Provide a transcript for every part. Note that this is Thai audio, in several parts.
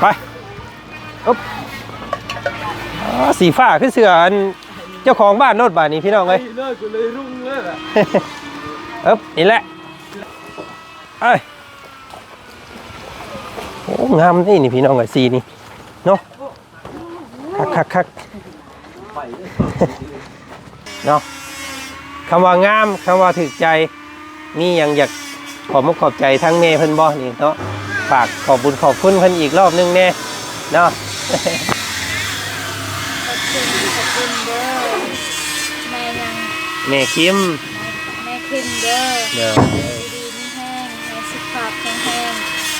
ไปอุ๊บอ๋อสีฟ้าคือเสืออันเจ้าของบ้านโนดบ้านนี้พี่น้องเลยเลิกกูเลยรุ่งเลิกอะเอ๊บนี่แหละเอ้ยโอ้งามนี่นี่พี่น้องไอ้สีนี่เนาะคักคักคักเนาะคำว่างามคำว่าถึกใจ มีอย่างอยากขอบมุกขอบใจทั้งเมย์เพิ่นบ่นี่เนาะ ฝากขอบบุญขอบคุณเพิ่นอีกรอบนึงแน่เนาะขอบคุณขอบคุณเด้อแม่ยังแม่คิมแม่คิมเด้อเด้อดีดีนี่แห้งแม่สุขภาพแข็งแรง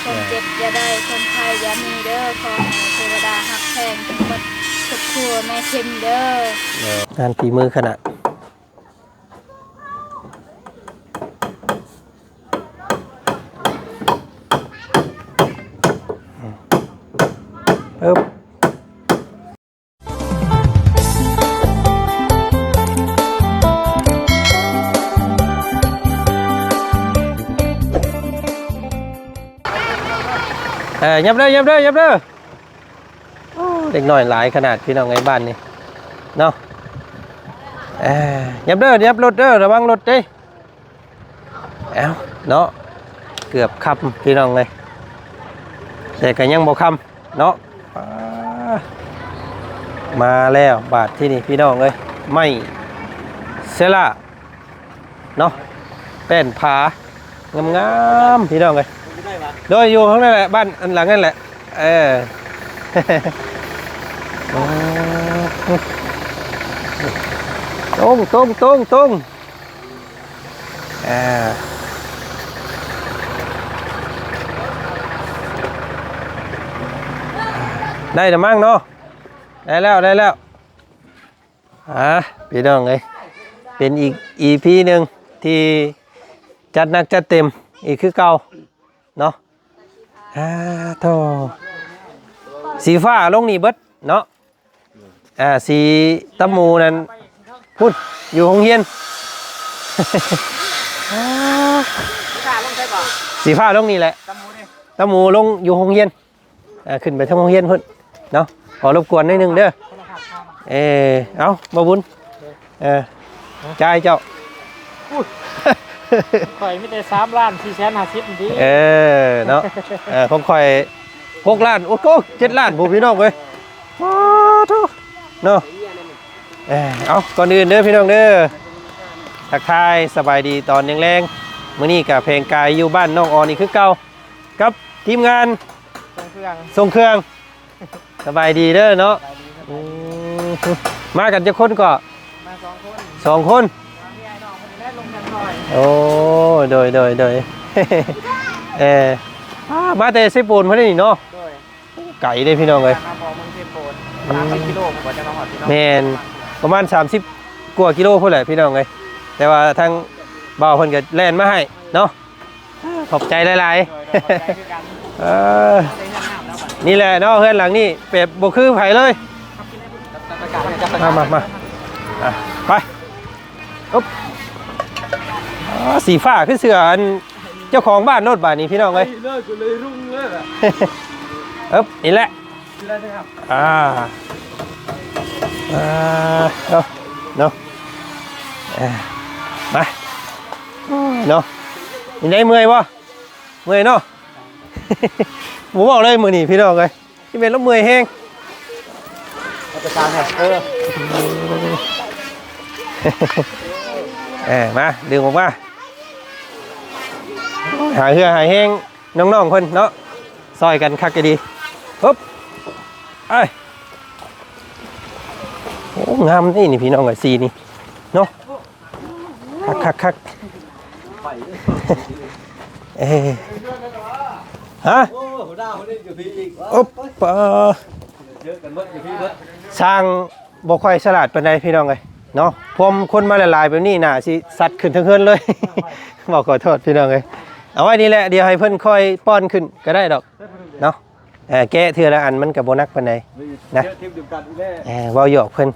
คนเจ็บอย่าได้คนไข้อย่ามีเด้อขอให้เทวดาหักแพงทั้งหมดทุกครัวแม่คิมเด้องานฝีมือขนาด ยับเด้อยับเด้อยับเด้อเด็กน้อยหลายขนาดพี่น้องไงบ้านนี่เนาะเอ้ยยับเด้อยับรถเด้อระวังรถเด้เอ้าเนาะเกือบคำพี่น้องเลยแต่ก็ยังบ่คำเนาะมาแล้วบาทที่นี่พี่น้องเลยไม่เซล่าเนาะแป้นผางามๆพี่น้องเลย โดยอยู่ข้างนั่นแหละบ้านอันหลังนั่นแหละ เออตรงตรงตรงตรงอ่าได้แล้วมั้งเนาะได้แล้วได้แล้วอะพี่น้องเลยเป็นอีกอีพีหนึ่งที่จัดนักจัดเต็มอีกคือเก่าเนาะ อ่าโธ่สีฟ้าลงนี่เบิดเนาะอ่าสีตะมูนั่นพูดอยู่ห้องเฮียนสีฟ้าลงนี่แหละตะมูลงอยู่ห้องเฮียนอ่าขึ้นไปทางห้องเฮียนพุ่นเนาะขอรบกวนนิดนึงเด้อเออเอามาบุญเออจ่ายเจ้า ข่อยไม่ได้สามล้านสี่แสนห้าสิบดีเออเนาะเออของข่อยหกล้านโอ้โหเจ็ดล้านผู้พี่น้องเลยว้าวทุกเนาะเออเอาก่อนอื่นเด้อพี่น้องเด้อทักทายสบายดีตอนแรงๆมื้อนี้กับเพลงกายอยู่บ้านน้องออนอีกคือเก่ากับทีมงานตรงเครื่องส่งเครื่องสบายดีเด้อเนาะอืมมากันจะคนก็มาสองคนสองคนพี่ไอ้น้ โอ้โดยโดยโดยเอออ่ามาแต่เซปูนเพื่อนนี่เนาะโดยไก่ได้พี่น้องเลยมาพอมึงเทปโปนสามพันกิโลกว่าจะมาหอดพี่น้องแมนประมาณ 30กว่ากิโลพุ่นแหละพี่น้องเลยแต่ว่าทางบ่าวเพิ่นก็แล่นมาให้เนาะขอบใจหลายโดยโดยขอบใจคือกันๆเออได้เงินน้ำแล้วบัดนี่แหละเนาะเพื่อนหลังนี่เปรียบบ่คือไผเลยจับประกาศให้จับประมากาศมามาอะไปอุ๊บอ๋อ สีฟ้าคือเสืออันเจ้าของบ้านโนดบ้านนี้พี่น้องเลยเลิกกูเลยรุ่งเลิกอะเอ๊บนี่แหละที่ได้ไหมครับอ่าอ่าเนาะเนาะเอ้ยมาเนาะยังไงเมื่อยบ่เมื่อยเนาะผมบอกเลยมือนี่พี่น้องเลยที่เป็นแล้วเมื่อยแห้งเอาไปตามเนี่ยเออเออมาดึงออกมา หายเหือหายแห้งน้องๆคนเนาะซอยกันคักก็ดีปุ๊บไอ้โอ้งามนี่นี่พี่น้องไอ้สีนี่เนาะคักคักคักเอ้ยฮะอุ๊บเออเยอะสร้างบ่ค่อยฉลาดปานใดพี่น้องเอ้ยเนาะพวมคนมาหลายๆแบบนี้น่ะสิสัตว์ขึ้นทั้งเฮือนเลยบอกขอโทษพี่น้องเอ้ย เอาไว้นี่แหละเดี๋ยวให้เพิ่นค่อยป้อนขึ้นก็ได้ดอกเนาะเออแกะเทื่อละอันมันก็บ่นักปานใดนะเยอทีมเดียวกันอีกแล้วเออเว้าหยอกเพิ่น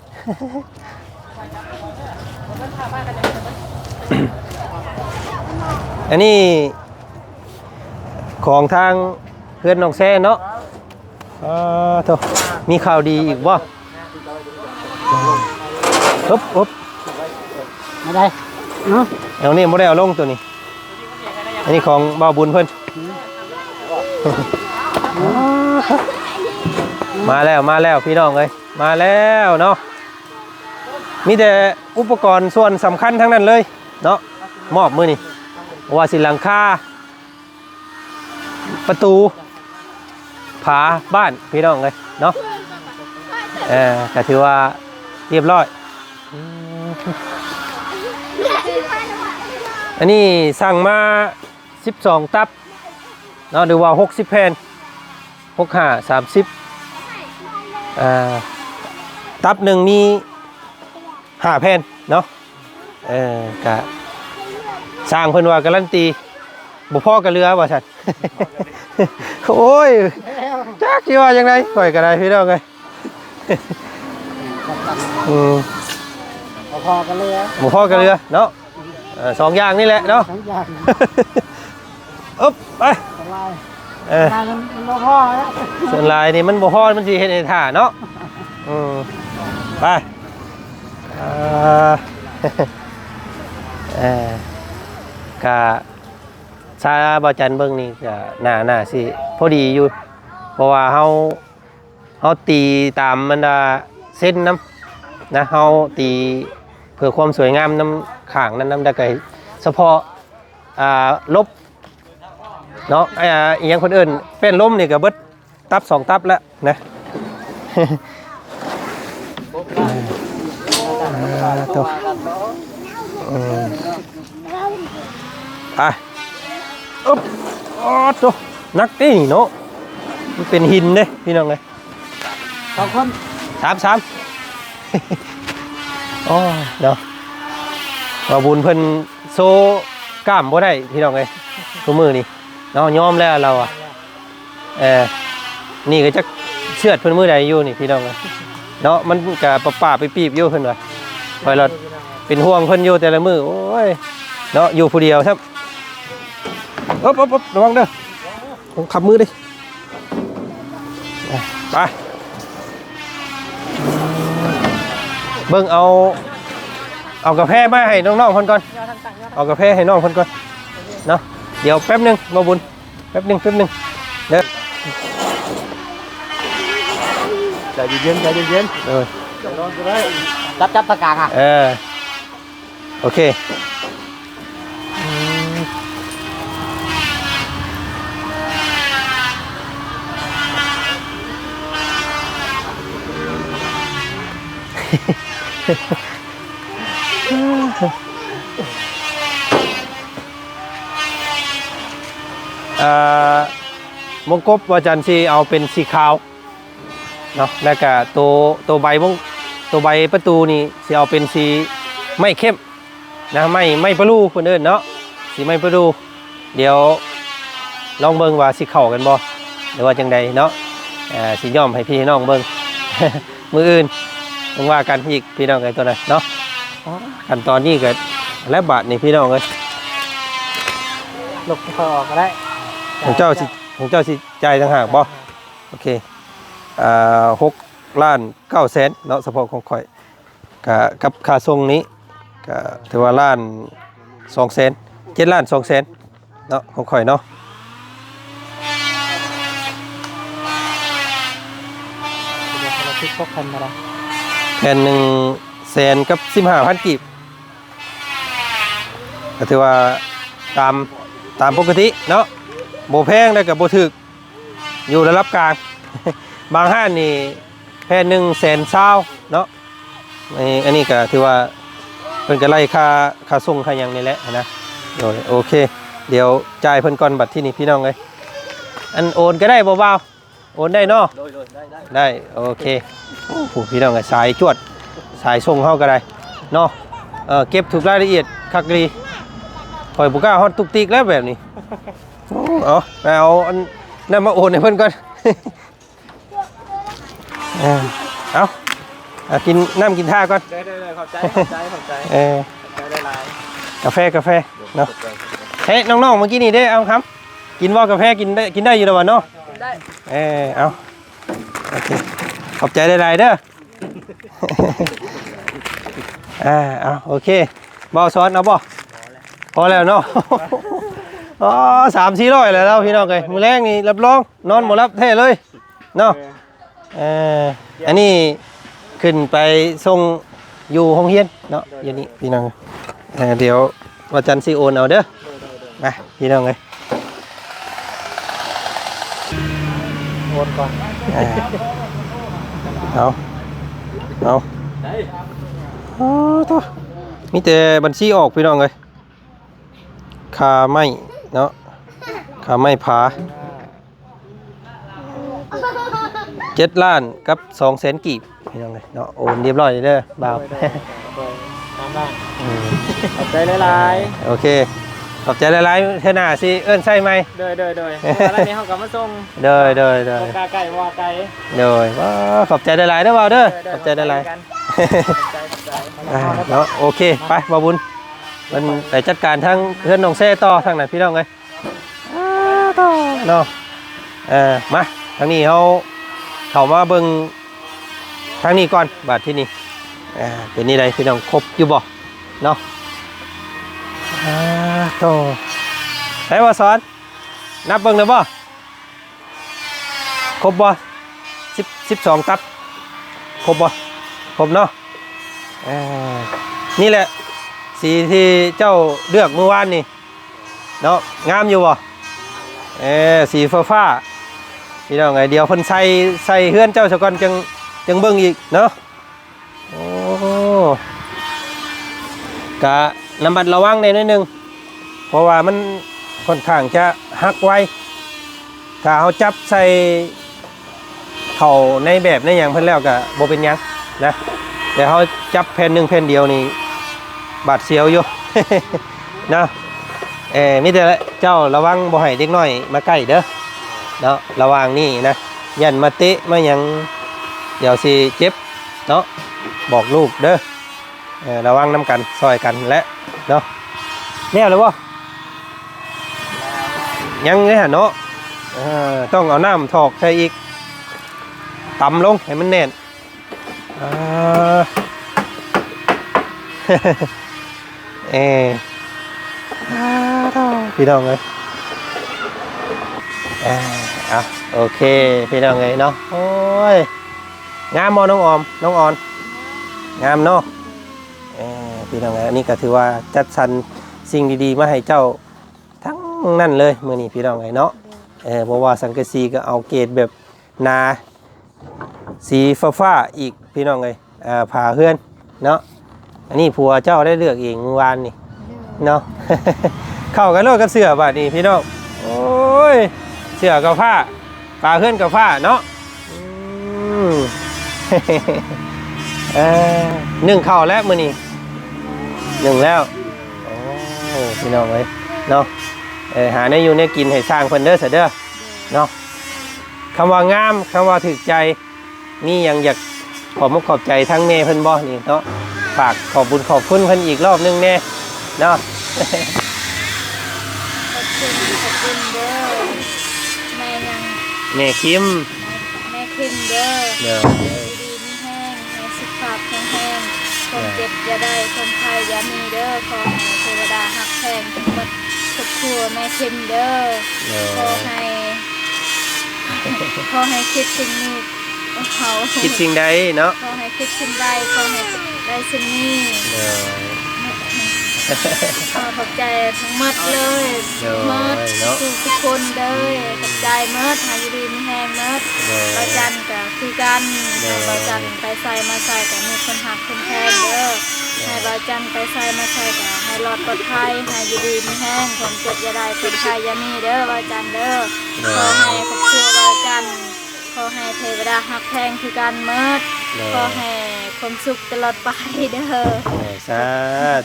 อันนี้ของทางเพื่อนน้องแซ่เนาะอ่าโตมีข่าวดีอีกบ่ฮึบฮึบไม่ได้เนาะเอานี่บ่ได้เอาลงตัวนี้ อันนี้ของบ่าวบุญเพิ่นมาแล้วมาแล้วพี่น้องเอ้ยมาแล้วเนาะมีแต่อุปกรณ์ส่วนสำคัญทั้งนั้นเลยเนาะมอบมือนี่ว่าสิหลังคาประตูผาบ้านพี่น้องเลยเนาะเออก็ถือว่าเรียบร้อย อันนี้สั่งมา 12 ตับเนาะหรือว่า 60 แผ่น65 30อ่าตับหนึ่งมีห้าแผ่นเนาะเออกะสร้างเพิ่นว่าการันตีบ่พ่อกับเรือว่าซั่นโอ้ยจักสิว่าจังไดข่อยก็ได้พี่น้องเอ้ยอืมพอกันเลยอบ่พ่อกับเรือเนาะ เออสองอย่างนี่แหละเนาะทั้งอย่างอึ๊บไปสบายเออทางมันมันบ่พอแล้วส่วนลายนี่มันบ่พอมันสิเฮ็ดให้ท่าเนาะอืมไปอ่าเออกะซาบอจันเบิ่งนี่ก็น่าน่าสิพอดีอยู่ เพราะว่าเฮาเฮาตีตามบรรดาเส้นน้ำนะเฮาตีเพื่อความสวยงามน้ำ ข้างนั้นน้ำได้ไกเฉพาะอ่าลบเนาะไอ้อ่าอีหยังคนอื่นเป็นล้มนี่ก็เบิดตับสองตับแล้วนะอ่าตัวอืมไปอุ๊บอ๋อตัวนักนี่เนาะมันเป็นหินเด้พี่น้องเลยสองคนสามสามโอ้ยเนาะ มาบุญเพิ่นโซกล้ามบ่ได้พี่น้องเลยทุกมือนี่เนาะยอมแล้วเราอะเออนี่ก็จะเชือดเพิ่นมือใดอยู่นี่พี่น้องเลยเนาะมันก็ปะป่าไปปีบอยู่เพิ่นว่าคอยเราเป็นห่วงเพิ่นอยู่แต่ละมือโอ้ยเนาะอยู่ผู้เดียวครับอ๊บอ๊บอ๊บระวังเด้อผมขับมือดิไปเบิ่งเอา เอากาแฟมาให้น้องๆคนก่อน เอากาแฟให้น้องคนก่อน เนาะ เดี๋ยวแป๊บหนึงมาบุญ แป๊บหนึงแป๊บหนึงเด้อใจเย็นๆใจเย็นเออๆใจร้อนก็ได้จับจับตะกางอะ เออ โอเคอืมเอ่อ มงกบวาจันทร์สิเอาเป็นสีขาวเนาะแล้วก็ตัวตัวใบมงตัวใบประตูนี่สิเอาเป็นสีไม่เข้มนะไม่ไม่ประลูคนอื่นเนาะสีไม่ประลูเดี๋ยวลองเบิ่งว่าสิเข้ากันบ่หรือว่าจังใดเนาะเออสิย่อมให้พี่น้องเบิ่งมืออื่นต้องว่ากันอีกพี่น้องกันตัวนั้นเนาะ ขั้นตอนนี้ก็และบาทนี่พี่น้องเอ้ยหลบคอยออกก็ได้ของเจ้าสิของเจ้าสิจ่ายต่างหากบ่โอเคอ่าหกล้านเก้าแสนเนาะเฉพาะของข่อยกะกับค่าส่งนี้ก็ถือว่าล้านสองแสนเจ็ดล้านสองแสนเนาะของข่อยเนาะเดี๋ยวเราคิดพกพันมาละแผ่นหนึ่งแสนกับสิบห้าพันกีบก็ถือว่าตามตามปกติเนาะโบแพงได้กับโบถึก อยู่ระดับกลาง บางห้านนี่แผ่นหนึ่งแสนเศร้าเนาะอันนี้อันนี้ก็ถือว่าเพิ่นก็ไล่ค่าค่าส่งค่าหยังนี่แหละนะโดยโอเค เดี๋ยวจ่ายเพิ่นก่อนบัตรที่นี่พี่น้องเลยอันโอนก็ได้เบาๆโอนได้เนาะโดยโดยได้ได้ได้โอเคโอ้โหพี่น้องก็สายจวด สายส่งเข้าก็ได้เนาะเออเก็บถูกรายละเอียดคักดีคอยบุกล้าฮอตตุกติกแล้วแบบนี้โอ้เอาไปเอาอันนั่นมาโอนให้เพิ่นก่อนเออเอาเอากินน้ำกินท่าก่อนได้ได้ได้ขอบใจขอบใจขอบใจเออขอบใจได้หลายกาแฟกาแฟเนาะเฮ้ยน้องๆเมื่อกี้นี่ได้เอาครับ กินว่ากาแฟกินได้กินได้อยู่แล้ววะเนาะได้เออเอาเคขอบใจหลายๆเด้อ อ่าเอาโอเคบอซ้อนเอาบ่พอแล้วเนาะอ๋อสามสี่ร้อยแล้วเราพี่น้องเลยมือแรกนี่รับรองนอนหมดรับเท่เลยเนาะเอออันนี้ขึ้นไปส่งอยู่ห้องเฮียนเนาะอยู่นี่พี่น้องเออเดี๋ยววันจันทร์ซีโอนเอาเด้อมาพี่น้องเลยโอนก่อนอ่าเอา เอาอ๋อตัวมีแต่บัญชีออกพี่น้องเลยค่าไม่เนาะค่าไม่ผาเจ็ดล้านกับสองแสนกีบพี่น้องเลยเนาะโอนเรียบร้อยเลยเด้อบ่าวโดยตามบ้านอืมขอบใจหลายโอเค ขอบใจหลายๆเท่าหน้าสิเอิ้นใช่ไหมๆเดยเดยเดยอะไรนี่เขากลับมาส่งเด้อเด้อเด้อโอกาไก่ว่าไก่เด้อว้าขอบใจหลายๆเด้อบ่าวเด้อขอบใจหลายๆขอบใจขอบใจอ่าเนาะโอเคไปบาบุญมันไปจัดการทั้งเพื่อนน้องแซ่ต่อทางไหนพี่น้องเลยอ่าต่อเนาะเออมาทางนี้เขาเขามาเบิ่งทางนี้ก่อนบาทที่นี่อ่าเป็นนี่ไรพี่น้องครบอยู่บ่เนาะอ่า โตใช้ว่าสอน นับเบิ่งเลยบ่ครบบ่สิบสิบสองตับ ครบบ่ครบเนาะอ่านี่แหละ สีที่เจ้าเลือกเมื่อวานนี่ เนาะงามอยู่บ่เออสีฟ้าฟ้าพี่น้องไงเดี๋ยวเพิ่นใส่ใส่เฮือนเจ้าสก่อนจังจังเบิ่งอีกเนาะโอ้กะระมัดระวังในนิดนึง เพราะว่ามันค่อนข้างจะหักไวถ้าเขาจับใส่เข่าในแบบในอย่างเพิ่นแล้วก็บ่เป็นยังนะแต่เขาจับแผ่นหนึ่งแผ่นเดียวนี่บาดเสียวอยู่นะเออมิแต่เจ้าระวังบ่ให้เด็กน้อยมาใกล้เด้อเนาะระวังนี่นะยันมาเตะมาหยังเดี๋ยวสิเจ็บเนาะบอกลูกเด้อระวังน้ำกันซอยกันและเนาะแน่เลยวะ ยังเลยฮะเนาะต้องเอาน้ำถอกใส่อีกต่ำลงให้มันแน่นเอออ่อพี่น้องเลยอ่อะโอเคพี่น้องเลยเนาะโอ้ยงามมอน้องออมน้องออน งามเนาะเออพี่น้องเลยอันนี้ก็ถือว่าจัดสรรสิ่งดีๆ มาให้เจ้า นั่นเลยมือนี้พี่น้องเลยเนาะเออเพราะว่าสังกะสีก็เอาเกรดแบบนาสีฟ้าฟ้าอีกพี่น้องเลยอ่าผ่าเฮือนเนาะอันนี้ผัวเจ้าได้เลือกเองเมื่อวานนี่เนาะเข้ากันโลดกับเสือบาดนี้พี่น้องโอ้ยเสือกับผ้าผ่าเฮือนกับผ้าเนาะเออหนึ่งเข่าแล้วมือนี้หนึ่งแล้วโอ้พี่น้องเลยเนาะ หาในอยู่ในกินให้สร้างเพิ่นเด้อเสยเด้อเนาะคำว่างามคำว่าถึกใจนี่ยังอยากขอบมุกขอบใจทั้งเมเพิ่นบ่นี่เนาะฝากขอบบุญขอบคุณเพิ่นอีกรอบนึงแน่เนาะขอบคุณขอบคุณเด้อแม่ยังแม่คิมแม่คิมเด้อเด้อดีดีมีแห้งให้สุขภาพแข็งแรงคนเจ็บอย่าได้คนไข้อย่ามีเด้อขอให้เทวดาหักแพงทุกคนทุก ครัวแม่คิมเด้อเด้ขออให้ขอให้คิดสิ่งนี้เขาคิดสิ่งใดเนาะขอให้คิดสิ่งใดขอให้ได้สิ่งนี้เด้อ ขอขอบใจทั้งหมดเลยเด้อหมดเนาะ ทุกทุกคนเลยขอบใจหมดหายดีมีแหงหมดเด้อประจันก็คือกันเด้อ ให้ประจันไปใส่มาใส่แต่มีคนหักคนแทนเด้อให้ประจันไปใส่มาใส่ก็ให้รอดปลอดภัยให้อยู่ดีมีแห้งผมเจ็บอย่าได้เป็นใครอย่ามีเด้อประจันเด้อขอให้ครอบครัวประจันขอให้เทวดาหักแพงคือกันเมดเด้อขอให้ ความสุขตลอดไปเด้อเด้อสา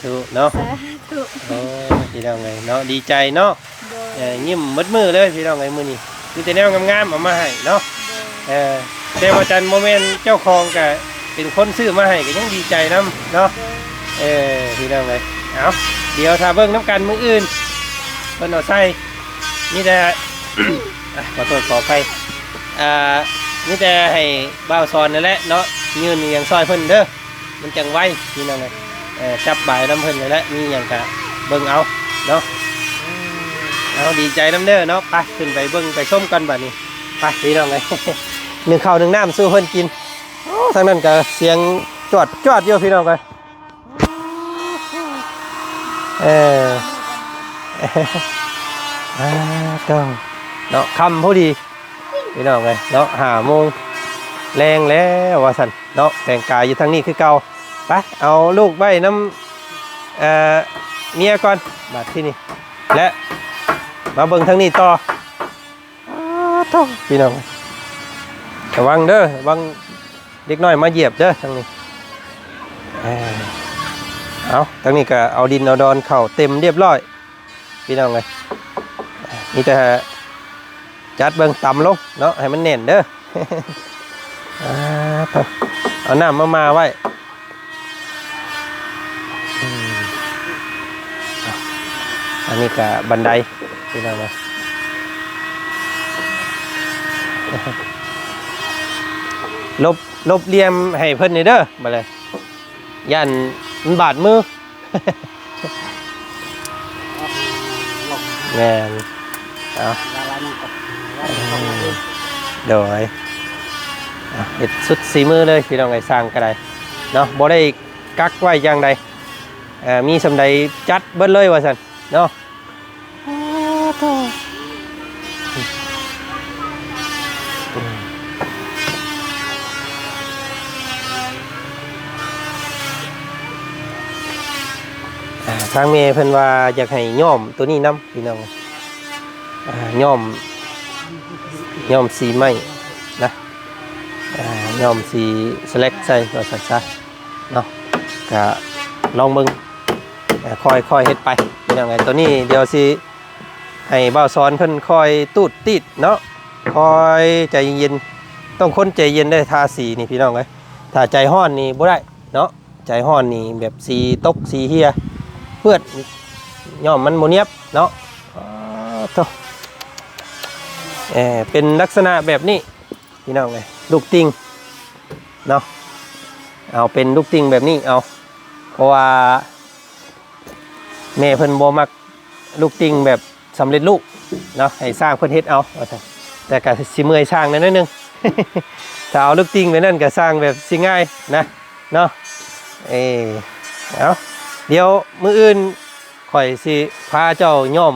ธุเนาะสาธุโอ้พี่น้องไงเนาะดีใจเนาะโดยเออยิ้มมืดมือเลยพี่น้องไงมื้อนี้มีแต่แนวงามๆเอามาให้เนาะโดยเออแต่ว่าจันโมเมนต์เจ้าของก็เป็นคนซื้อมาให้ก็ยังดีใจนํเนาะโดยเออพี่น้องเลยเอาเดี๋ยวถ้าเบิ่งน้ำกันมืออื่นเพิ่นเอาใส่นี่แต่อะขอโทษขอไปอ่า นี่แต่ให้บ่าวสอนนั่นแหละเนาะยืนอย่างซอยเพิ่นเด้อมันจังไวพี่น้องเลยจับบ่ายน้ำเพิ่นนั่แหละมีอย่างกะเบิ่งเอาเนาะเอาดีใจน้ำเด้อเนาะไปขึ้นไปเบิ่งไปชมกันบัดนี้ไปพี่น้องเลยหนึ่งข้าวหนึ่งน้ำสู้เพิ่นกินโอ้ทางนั้นก็เสียงจวดจวดอยู่พี่น้องเลยเอออ่าก็เนาะคำพอดี พี่น้องเลยเนาะหาโมงแรงแล้วว่าสันเนาะแต่งกายอยู่ทางนี้คือเก่าไปเอาลูกใบน้ำเอ่อเมียก่อนบัดที่นี่และมาเบิ่งทางนี้ต่ออ้าวโถ่พี่น้องระวังเด้อระวังเด็กน้อยมาเหยียบเด้อทางนี้เอ้าทางนี้ก็เอาดินเอาดอนเข่าเต็มเรียบร้อย พี่น้องเลยมีแต่ จัดเบิ่งต่ำลงเนาะให้มันแน่นเด้อเอาเอาน้ำมามาไว้อันนี้ก็บันไดพี่น้องเลยลบลบเลี่ยมให้เพิ่นนี่เด้อมาเลยยันมันบาดมือแม่นเอา โดยเอาเห็ดสุดสีมือเลยพี่น้องไอ้สร้างก็ได้เนาะบ่ได้กักไว้อย่างใดเอ่อมีสำใดจัดเบิดเลยว่าซั่นเนาะอ่าทางเมย์เพิ่นว่าอยากให้ย่อมตัวนี้นํพี่น้องอ่าย่อม ย่อมสีไม้นะย่อมสีสแลกใส่ว่าซั่นซะเนาะก็ลองเบิ่งค่อยค่อยเฮ็ดไปพี่น้องไงตัวนี้เดี๋ยวสิให้บ่าวสอนเพิ่นคอยตูดติดเนาะคอยใจเย็นๆต้องคนใจเย็นได้ทาสีนี่พี่น้องเอ้ยถ้าใจห้อนนี่บ่ได้เนาะใจห้อนนี่แบบสีตกสีเฮียเพื่อนย่อมมันโมเนียบเนาะอ๋อโถ่ เออเป็นลักษณะแบบนี้พี่น้องเลยลูกติงเนาะเอาเป็นลูกติงแบบนี้เอาเพราะว่าแม่เพิ่นบ่มักลูกติงแบบสำเร็จรูปเนาะให้สร้างเพิ่นเฮ็ดเอาแต่ก็สิเมื่อยสร้างนั่นนิดนึงถ้าเอาลูกติงไปนั่นก็สร้างแบบสิง่ายนะเนาะเออเอาเดี๋ยวมืออื่นข่อยสิพาเจ้าย่อม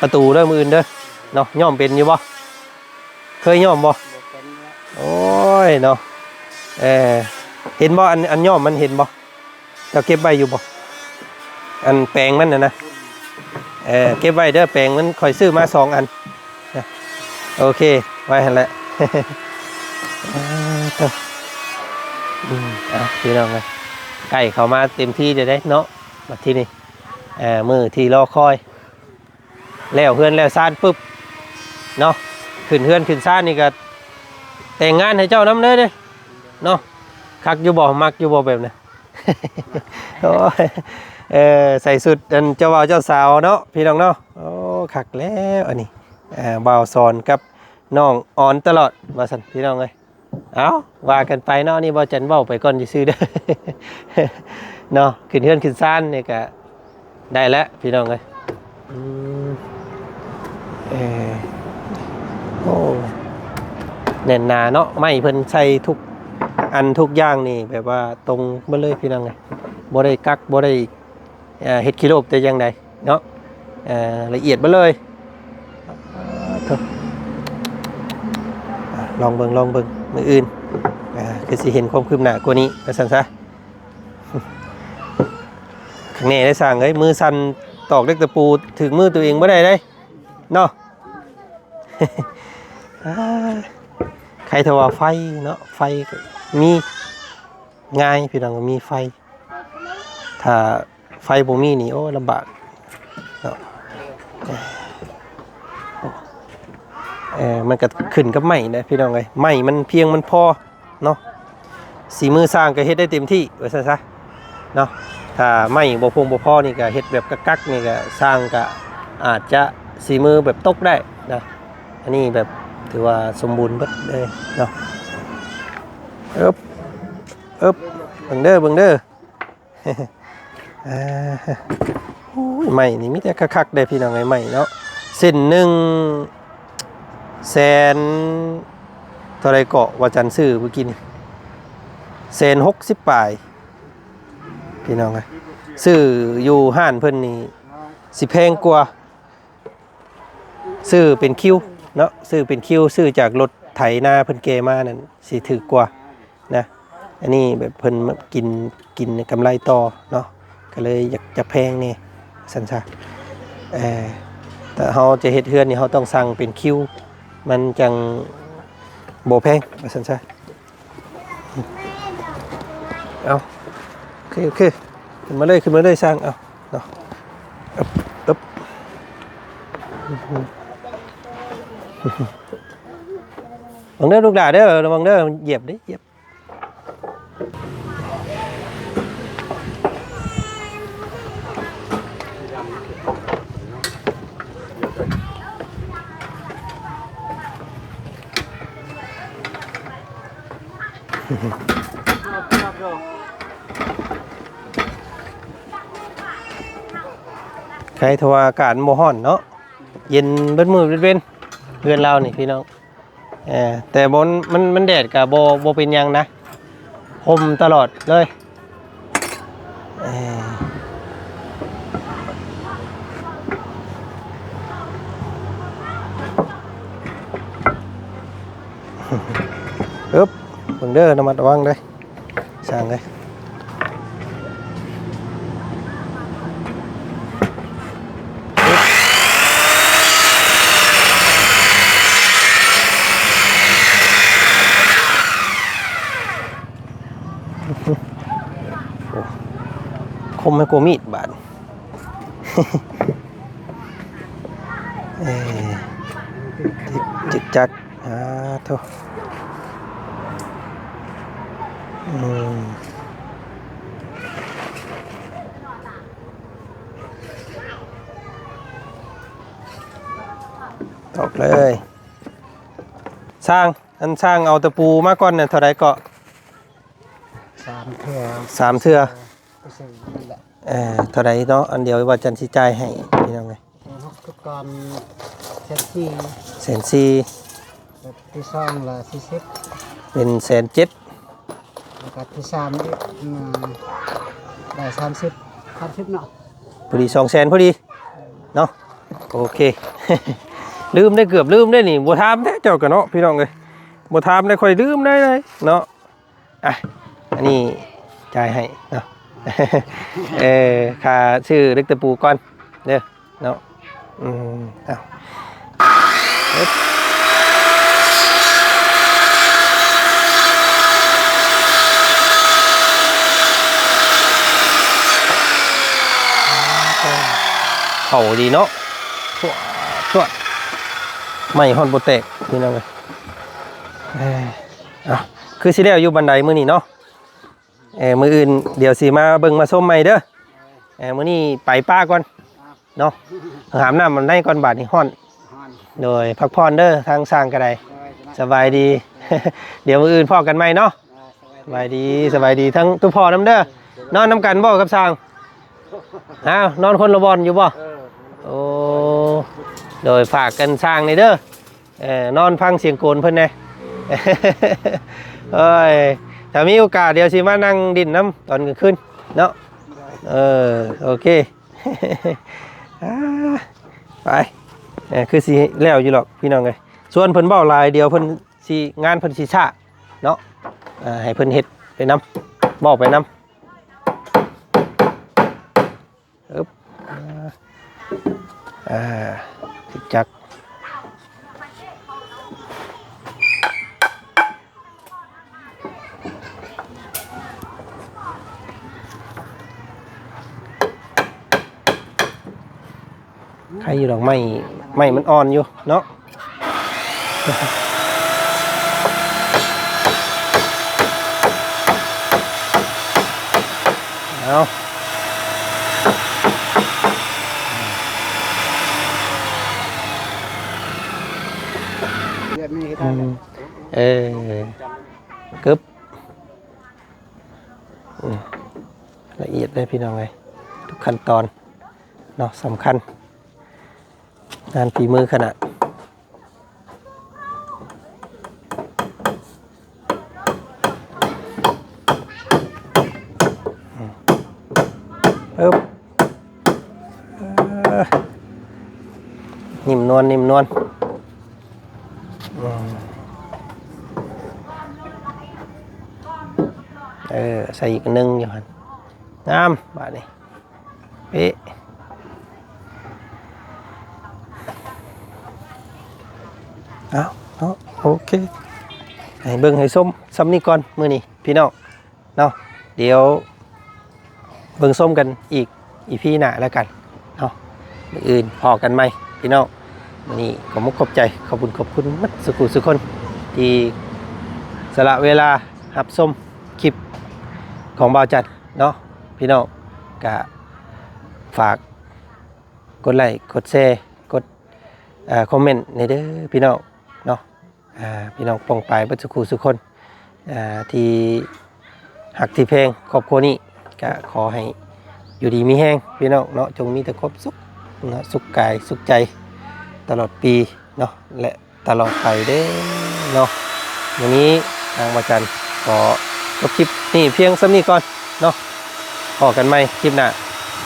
ประตูเด้อมืออื่นเด้อ เนาะย่อมเป็นอยู่บ่เคยย่อมบ่โอ้ยเนาะเออเห็นบ่อันอันย่อมมันเห็นบ่เจ้าเก็บไว้อยู่บ่อันแปลงมันนะนะเออเก็บไว้เด้อแปลงมันข่อยซื้อมาสองอันโอเคไว้หันแหละอ่าเด้ออืมเอะพี่น้องเลยใกล้เขามาเต็มที่เลยได้เนาะมาที่นี่เออมือที่รอคอย แล้วเฮือนแล้วซ่านปุ๊บ เนาะขึ้นเฮือนขึ้นซ่านนี่ก็แต่งงานให้เจ้าน้ำเลยเด้เนาะคักอยู่บ่มักอยู่บ่แบบนั้นโอ้ยเออใส่สุดอันเจ้าบ่าวเจ้าสาวเนาะพี่น้องเนาะโอ้คักแล้วอันนี้เอ่อบ่าวสอนกับน้องอ่อนตลอดว่าสันพี่น้องเลยเอาว่ากันไปเนาะนี่บ่จันเว้าไปก่อนสิซื้อเด้อ เนาะขึ้นเฮือนขึ้นซ่านนี่ก็ได้แล้วพี่น้องเอ้ยอืมเออ โอ้แน่นหนาเนาะไม่เพิ่นใส่ทุกอันทุกอย่างนี่แบบว่าตรงเบ่เลยพี่น้องเอ้ยบ่ได้กักบ่ได้เฮ็ดกิโลบแต่อย่างใดเนาะเอ่อละเอียดเบ่เลยลองเบิงลองเบิงมืออื่นอ่าคือสิเห็นความคืบหน้ากว่านี้ว่าซั่นซะข้างในได้สั่งเอ้ยมือสั่นตอกเล็กตะปูถึงมือตัวเองไม่ได้เลยเนาะ ใครทว่าไฟเนาะไฟมีง่ายพี่น้องก็มีไฟ ถ้าไฟบ่มีนี่โอ้ลำบากเนาะเออมันก็ขึ้นกับไม้นะพี่น้องเอ้ยไม้มันเพียงมันพอเนาะสีมือสร้างก็เฮ็ดได้เต็มที่ว่าซั่นซะเนาะถ้าไม่บ่พงบ่พอนี่ก็เฮ็ดแบบกักๆนี่ก็สร้างก็อาจจะสีมือแบบตกได้นะ อันนี้แบบถือว่าสมบูรณ์เบิดเลยเนาะเอ๊บเอ๊บเบิ่งเด้อเบิ่งเด้ออ่าโอ้ยใหม่นี่มีแต่คักๆได้พี่น้องไอ้ใหม่เนาะเส้นหนึ่งแสนเท่าไรเกาะวาจันซื้อเมื่อกี้นี่แสนหกสิบปลายพี่น้องไงซื้ออยู่ห้านเพิ่นนี่สิแพงกว่าซื้อเป็นคิว เนาะซื้อเป็นคิวซื้อจากรถไถนาเพิ่นเกมานั่นสิถือกว่านะอันนี้แบบเพิ่นกินกินกำไรต่อเนาะก็เลยอยากจะแพงนี่สันซะเออแต่เฮาจะเฮ็ดเฮือนนี่เฮาต้องสั่งเป็นคิว มันจังบ่แพงว่าสันซะเอาโอเคโอเคขึ้นมาเลยขึ้นมาเลยสร้างเอาเนาะอึ๊บอึ๊บ บังเด้อลูกหลานเด้อระวังเด้อเหยียบเด้อเหยียบใครทว่าอากาศโมฮ้อนเนาะเย็นเบิดมือเบิดเว้น เพื่อนเรานี่พี่น้องเออแต่บนมันมันแดดกับโบโบเป็นยังนะคมตลอดเลยเอออึ๊บเบิ่งเด้อระมัดระวังเลยสั่งเลย มให้กลัวมีดบาดเออจิกจักอ่าโทอืมตอกเลย สร้าง อันสร้างเอาตะปูมาก่อนเนี่ยเท่าไรก็สามเท่าสามเทื่อไปซื้อนี่แหละเออเท่าไรเนาะอันเดียวว่าจันสิจ่ายให้พี่น้องไงฮอกทุกกอนเซนที่แสนสี่แบบที่สองละสี่สิบเป็นแสนเจ็ดแล้วก็ที่สามนี่อืมได้สามสิบสามสิบเนาะพอดีสองแสนพอดีเนาะโอเค ลืมได้เกือบลืมได้นี่บัวทามแท้เจ้ากันเนาะพี่น้องเลยบัวทามได้ค่อยลืมได้เลยเนาะอะอันนี้จ่ายให้เนาะ เออคาชื่อล็กตะปูก่อนเด้อเนาะอืมเอาเอิ๊บเข่าดีเนาะสวดสวดไม่ฮอนโบเตกพี่น้องเลยเอ้ยอะคือสิแล้วอยู่บันไดมือนี่เนาะ เออมืออื่นเดี๋ยวสิมาเบิ่งมาส้มใหม่เด้อเออมือนี่ไปป้าก่อนเนาะหามน้ำมันได้ก่อนบาดนี่ฮ้อน โดยพักผ่อนเด้อทางสร้างกระไดสบายดี เดี๋ยวมืออื่นพ่อกันไหมเนาะสบายดีสบายดีทั้งตุกพ่อน้ำเด้อนอนน้ำกันบ่กับสร้างอ้าวนอนคนละบอลอยู่บ่โอ้โดยฝากกันสร้างในเด้อเออนอนฟังเสียงโกนเพิ่นแน่เอ้ย ถ้ามีโอกาสเดี๋ยวสิมานั่งดินน้ำตอนกลางคืนเนาะเออโอเคอไปเออคือสิแล้วอยู่หรอกพี่น้องเลยส่วนเพิ่นเบ้าลายเดียวเพิ่นสิงานเพิ่นสิชาเนาะอ่าให้เพิ่นเฮ็ดไปนํเบ้าไปนํอึ๊บอ่าจิกจักใคร อยู่ดอกไม้ไม้มันอ่อนอยู่เนาะเอาเดือนนี้อกึบอืมละเอียดเลยพี่น้องเลยทุกขั้นตอนเนาะสำคัญ งานฝีมือขนาดปึ๊บนิ่มนวลนิ่มนวลเออ ใส่อีกอันหนึงอยู่หันงามบาดนี้เป๊ะเอาเอาโอเค ให้เบิ่งให้ส้มซ้ำนี่ก่อนมื้อนี้พี่น้องเนาะเดี๋ยว เบิ่งส้มกันอีกอีพี่หน้าแล้วกันเนาะมื้ออื่นพอกันไหมพี่น้องนนี้ขอมุกขอบใจขอบคุณขอบคุณมัดสุขุสุคน ที่สละเวลาหับส้มคลิปของบ่าวจัดเนาะพี่น้องกะฝากกดไลค์กดแชร์กดคอมเมนต์ในเด้อพี่น้องเนาะ พี่น้องปองไปบัสุขุสุคนที่หักที่เพลงครอบครัวนี้ก็ขอให้อยู่ดีมีแห้งพี่น้องเนาะจงมีแต่ครบสุขเนาะสุขกายสุขใจตลอดปีเนาะและตลอดไปเด้อเนาะวันนี้ทางมาจันขอจบคลิปนี่เพียงสำนี้ก่อนเนาะพอกันไหมคลิปหน้า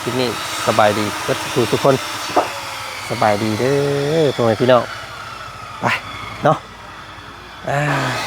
คลิปนี้สบายดีทุกทุกทุกคนสบายดีเด้อพ่อแม่พี่น้องไปเนาะ อ่า